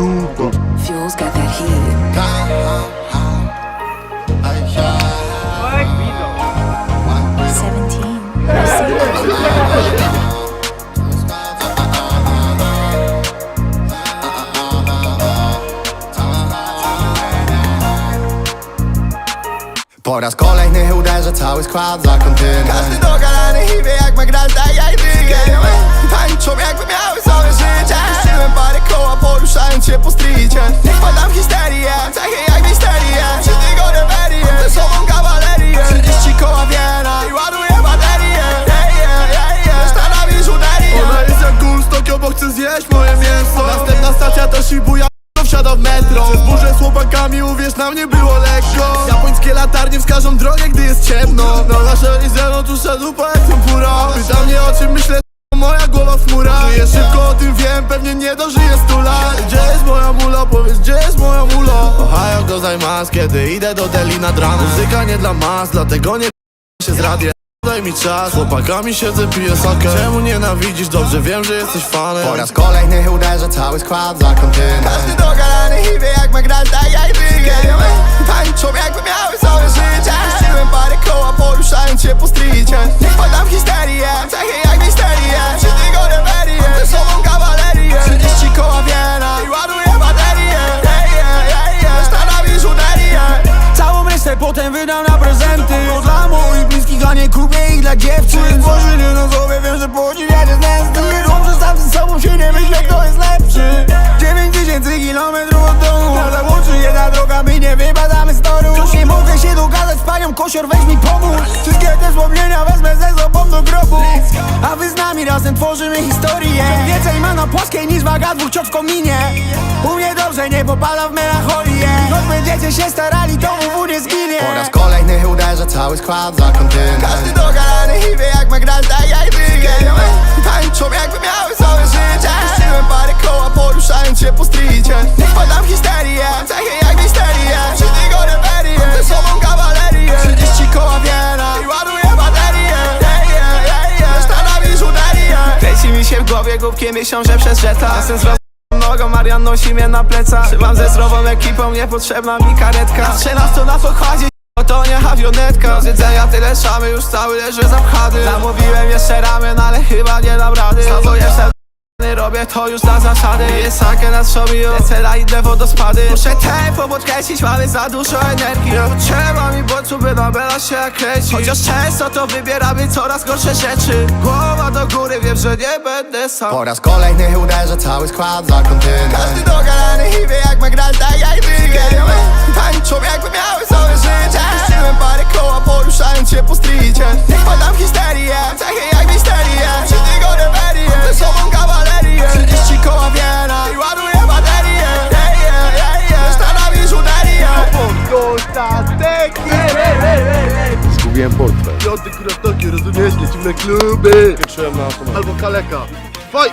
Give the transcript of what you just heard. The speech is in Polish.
dupa Fuel's got that heat. 17. Po raz kolejny uderzę cały skład za kontynent Każdy dogadany hibie jak ma grać tak jak ty Wsiada w metro. Przez burzę z chłopakami, uwierz na mnie było lekko. Japońskie latarnie wskażą drogę, gdy jest ciemno. Na wasze ze mną tu dupa jak tempura Pyta mnie o czym myślę, moja głowa w chmurach Żyję szybko, o tym wiem, pewnie nie dożyję stu lat. Gdzie jest moja mula, powiedz, gdzie jest moja mula? Ohio gozaimasu, kiedy idę do deli nad ranem. Muzyka nie dla mas, dlatego nie się z radia Daj mi czas, chłopakami siedzę, piję sakę. Czemu nienawidzisz? Dobrze wiem, że jesteś fanem. Po raz kolejny uderzę cały skład za kontynent. Każdy dogadany hibie jak ma grać tak jak ty dziewczyn. Spojrzenie na sobie, wiem, że podziwiacie znęsty Dobrze sam ze sobą się nie myślę, kto jest lepszy. 9 tysięcy kilometrów od domu. Nas łączy jedna droga, my nie wypadamy z toru Już nie mogę się dogadać z panią Kosior, weź mi pomóż. Wszystkie te wspomnienia wezmę ze sobą do grobu. A wy z nami razem tworzymy historię. Więcej ma na płaskiej niż waga dwóch ciot w kominie. U mnie dobrze, nie popada w melancholię Choć będziecie się starali, to mu nie zginie cały skład za kontynent. Każdy dogadany hibie jak ma grać tak jak ty Tańczą jakby miały całe życie. Puściłem parę koła poruszając się po streetie Nie wpadam w histerię, takie jak misterię Wszyscy go reberie, ze sobą kawalerię 30 koła wiena i ładuję baterię yeah, yeah, yeah, yeah. Reszta na biżuterię Kręci mi się w głowie głupkie miesiące przez żeta Jestem z Nogą Marian nosi mnie na plecach. Trzymam ze zdrową ekipą, niepotrzebna mi karetka. Strzelam w to na pokładzie to nie awionetka Z jedzenia tyle szamy, już cały leży zapchany. Zamówiłem jeszcze ramen, ale chyba nie dam rady. Znowu jeszcze Robię to już na zasady. Jest sakę nad szomio Lecę na inne wodospady Muszę tempo podkręcić, mamy za dużo energii. Nie Trzeba mi boczu, by na bela się kręci Chociaż często to wybieramy coraz gorsze rzeczy. Głowa do góry, wiem, że nie będę sam. Po raz kolejny uderzę cały skład za kontynent. Każdy dogadany hibie jak ma grać tak jak ty. Tańczą jakby miały Zgubiłem portfel Piąty kurwa rozumiesz? Lecimy na kluby Pieprzyłem na automat Albo kaleka Faj!